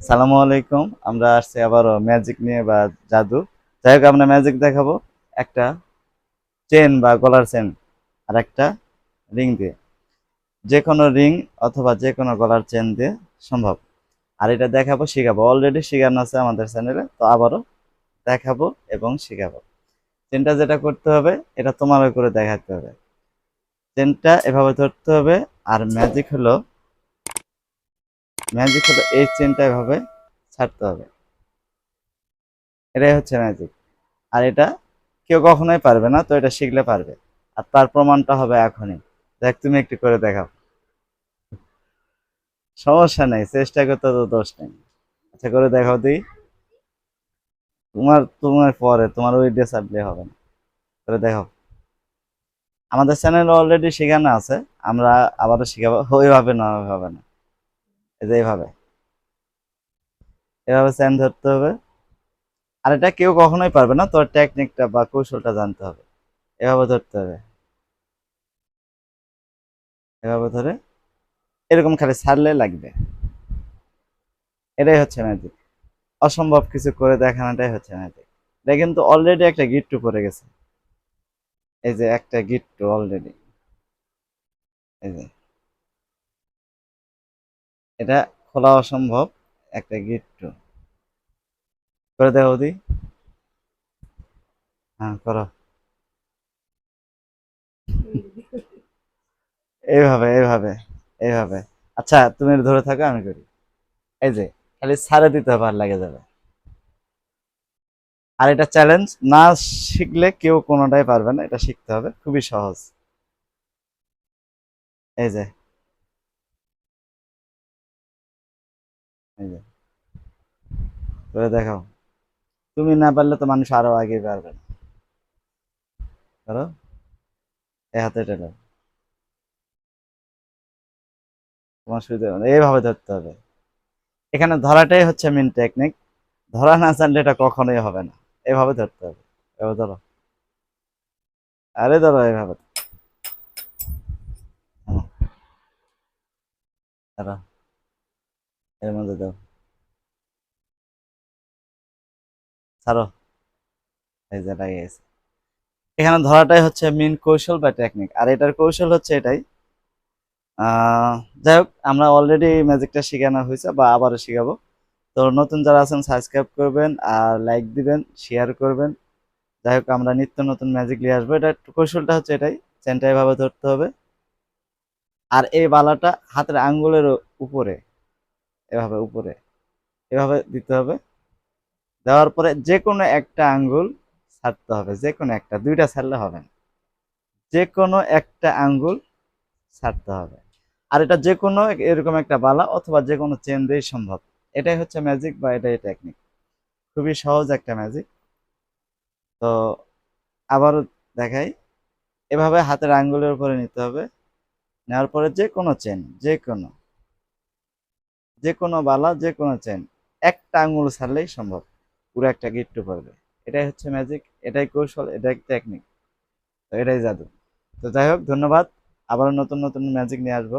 সালামু আলাইকুম। আমরা আসছি আবারও ম্যাজিক নিয়ে বা জাদু। যাই হোক, আমরা ম্যাজিক দেখাবো একটা চেন বা গলার চেন আর একটা রিং দিয়ে। যে কোনো রিং অথবা যে কোনো গলার চেন দিয়ে সম্ভব। আর এটা দেখাবো, শিখাবো। অলরেডি শিখানো আছে আমাদের চ্যানেলে তো আবারও দেখাবো এবং শিখাবো। চেনটা যেটা করতে হবে, এটা তোমার করে দেখাতে হবে। চেনটা এভাবে ধরতে হবে, আর ম্যাজিক হলো ম্যাজিক হলো এই চেনটা এভাবে ছাড়তে হবে। এটাই হচ্ছে ম্যাজিক আর এটা কেউ কখনোই পারবে না, তো এটা শিখলে পারবে। আর তার প্রমাণটা হবে এখনই। দেখ, তুমি একটু করে দেখাও। সমস্যা নেই, চেষ্টা করতে তো দোষ নেই। আচ্ছা করে দেখাও তুই। তোমার তোমার পরে, তোমার ওই ড্রেস আপলে হবে না। করে দেখাও। আমাদের চ্যানেল অলরেডি শেখানো আছে, আমরা আবারও শিখাবো। ওইভাবে না হবে না। যে এইভাবে এভাবে চ্যান ধরতে হবে। আর এটা কেউ কখনোই পারবে না, তোর টেকনিকটা বা কৌশলটা জানতে হবে। এভাবে ধরতে হবে। এভাবে ধরে। এরকম খালি ছাড়লে লাগবে। এটাই হচ্ছে ম্যাজিক অসম্ভব কিছু করে দেখানোটাই হচ্ছে ম্যাজিক এটা কিন্তু অলরেডি একটা গিট্টু পড়ে গেছে। এই যে একটা গিট্টু অলরেডি এই যে। এটা খোলা অসম্ভব একটা গিট্টু করে দেও দি। হ্যাঁ করো। এইভাবে এইভাবে এইভাবে। আচ্ছা তুমি ধরে থাকো, আমি করি। এই যে, খালি ছাড়ে দিতে হবে আর লাগে যাবে। আর এটা চ্যালেঞ্জ না শিখলে কেউ কোনোটাই পারবে না, এটা শিখতে হবে। খুবই সহজ। এই যে দেখাও। তুমি না পারলে তো মানুষ আরও আগে পারবে না। হাতে টেলো তোমার সুবিধা। এইভাবে ধরতে হবে। এখানে ধরাটাই হচ্ছে মেন টেকনিক ধরা না জানলে এটা কখনোই হবে না। এভাবে ধরতে হবে। এভাবে ধরো। আরে ধরো এভাবে। ধরো। এর মধ্যে দাও। ছাড়ো। এই যে লাগিয়ে গেছে। এখানে ধরাটাই হচ্ছে মেন কৌশল বা টেকনিক আর এটার কৌশল হচ্ছে এটাই। যাই হোক, আমরা অলরেডি ম্যাজিকটা শেখানো হয়েছে বা আবারও শেখাবো। তো নতুন যারা আছেন সাবস্ক্রাইব করবেন আর লাইক দিবেন শেয়ার করবেন। যাই হোক, আমরা নিত্য নতুন ম্যাজিক নিয়ে আসব। এটা কৌশলটা হচ্ছে এটাই। চেনটা এভাবে ধরতে হবে। আর এই বালাটা হাতের আঙ্গুলের উপরে। এভাবে উপরে। এভাবে দিতে হবে। দেওয়ার পরে যে কোনো একটা আঙ্গুল ছাড়তে হবে যে কোনো একটা, দুইটা ছাড়লে হবে না। যে কোনো একটা আঙ্গুল ছাড়তে হবে। আর এটা যে কোনো এরকম একটা বালা অথবা যে কোনো চেন দিয়েই সম্ভব। এটাই হচ্ছে ম্যাজিক বা এটাই টেকনিক খুবই সহজ একটা ম্যাজিক তো আবারও দেখাই। এভাবে হাতের আঙ্গুলের উপরে নিতে হবে। নেওয়ার পরে যে কোনো চেন যে কোনো যে কোনো বালা যে কোনো চেন একটা আঙুল ছাড়লেই সম্ভব। পুরো একটা গিট্টু পড়বে এটাই হচ্ছে ম্যাজিক এটাই কৌশল, এটাই টেকনিক তো এটাই জাদু। তো যাই হোক, ধন্যবাদ। আবার নতুন নতুন ম্যাজিক নিয়ে আসব।